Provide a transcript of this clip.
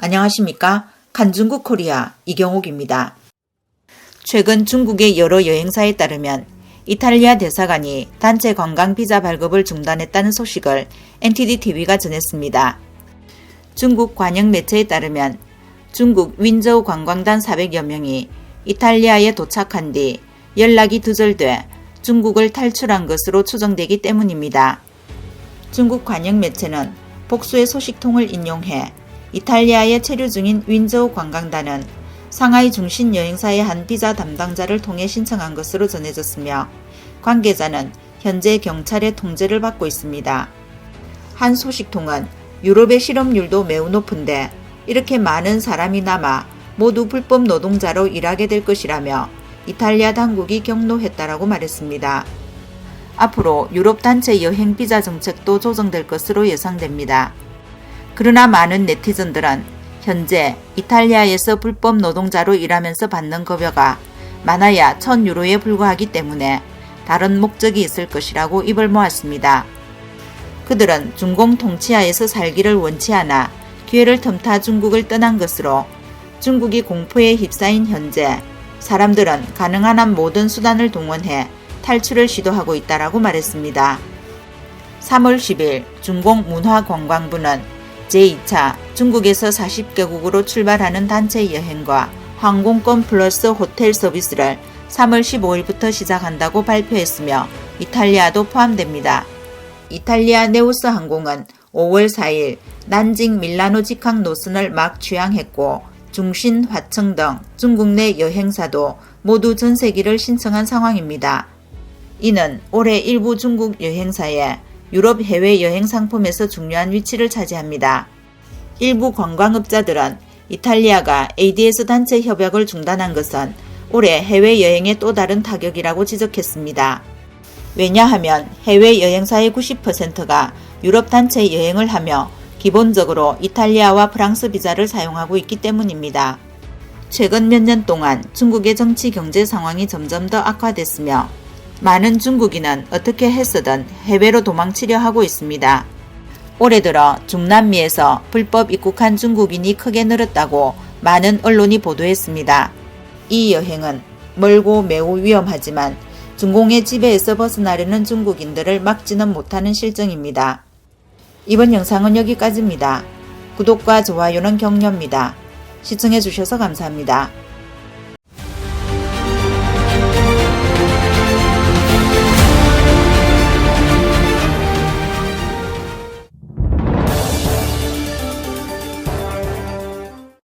안녕하십니까? 간중국 코리아 이경옥입니다. 최근 중국의 여러 여행사에 따르면 이탈리아 대사관이 단체 관광 비자 발급을 중단했다는 소식을 NTD-TV가 전했습니다. 중국 관영 매체에 따르면 중국 윈저우 관광단 400여 명이 이탈리아에 도착한 뒤 연락이 두절돼 중국을 탈출한 것으로 추정되기 때문입니다. 중국 관영 매체는 복수의 소식통을 인용해 이탈리아에 체류 중인 윈저우 관광단은 상하이 중심 여행사의 한 비자 담당자를 통해 신청한 것으로 전해졌으며 관계자는 현재 경찰의 통제를 받고 있습니다. 한 소식통은 유럽의 실업률도 매우 높은데 이렇게 많은 사람이 남아 모두 불법 노동자로 일하게 될 것이라며 이탈리아 당국이 경로했다라고 말했습니다. 앞으로 유럽 단체 여행 비자 정책도 조정될 것으로 예상됩니다. 그러나 많은 네티즌들은 현재 이탈리아에서 불법 노동자로 일하면서 받는 급여가 많아야 1000유로에 불과하기 때문에 다른 목적이 있을 것이라고 입을 모았습니다. 그들은 중공 통치하에서 살기를 원치 않아 기회를 틈타 중국을 떠난 것으로 중국이 공포에 휩싸인 현재 사람들은 가능한 한 모든 수단을 동원해 탈출을 시도하고 있다라고 말했습니다. 3월 10일 중공 문화관광부는 제2차 중국에서 40개국으로 출발하는 단체 여행과 항공권 플러스 호텔 서비스를 3월 15일부터 시작한다고 발표했으며 이탈리아도 포함됩니다. 이탈리아 네우스 항공은 5월 4일 난징 밀라노 직항 노선을 막 취항했고 중신, 화청 등 중국 내 여행사도 모두 전세기를 신청한 상황입니다. 이는 올해 일부 중국 여행사의 유럽 해외 여행 상품에서 중요한 위치를 차지합니다. 일부 관광업자들은 이탈리아가 ADS 단체 협약을 중단한 것은 올해 해외 여행의 또 다른 타격이라고 지적했습니다. 왜냐하면 해외 여행사의 90%가 유럽 단체 여행을 하며 기본적으로 이탈리아와 프랑스 비자를 사용하고 있기 때문입니다. 최근 몇 년 동안 중국의 정치 경제 상황이 점점 더 악화됐으며 많은 중국인은 어떻게 해서든 해외로 도망치려 하고 있습니다. 올해 들어 중남미에서 불법 입국한 중국인이 크게 늘었다고 많은 언론이 보도했습니다. 이 여행은 멀고 매우 위험하지만 중공의 지배에서 벗어나려는 중국인들을 막지는 못하는 실정입니다. 이번 영상은 여기까지입니다. 구독과 좋아요는 격려입니다. 시청해주셔서 감사합니다.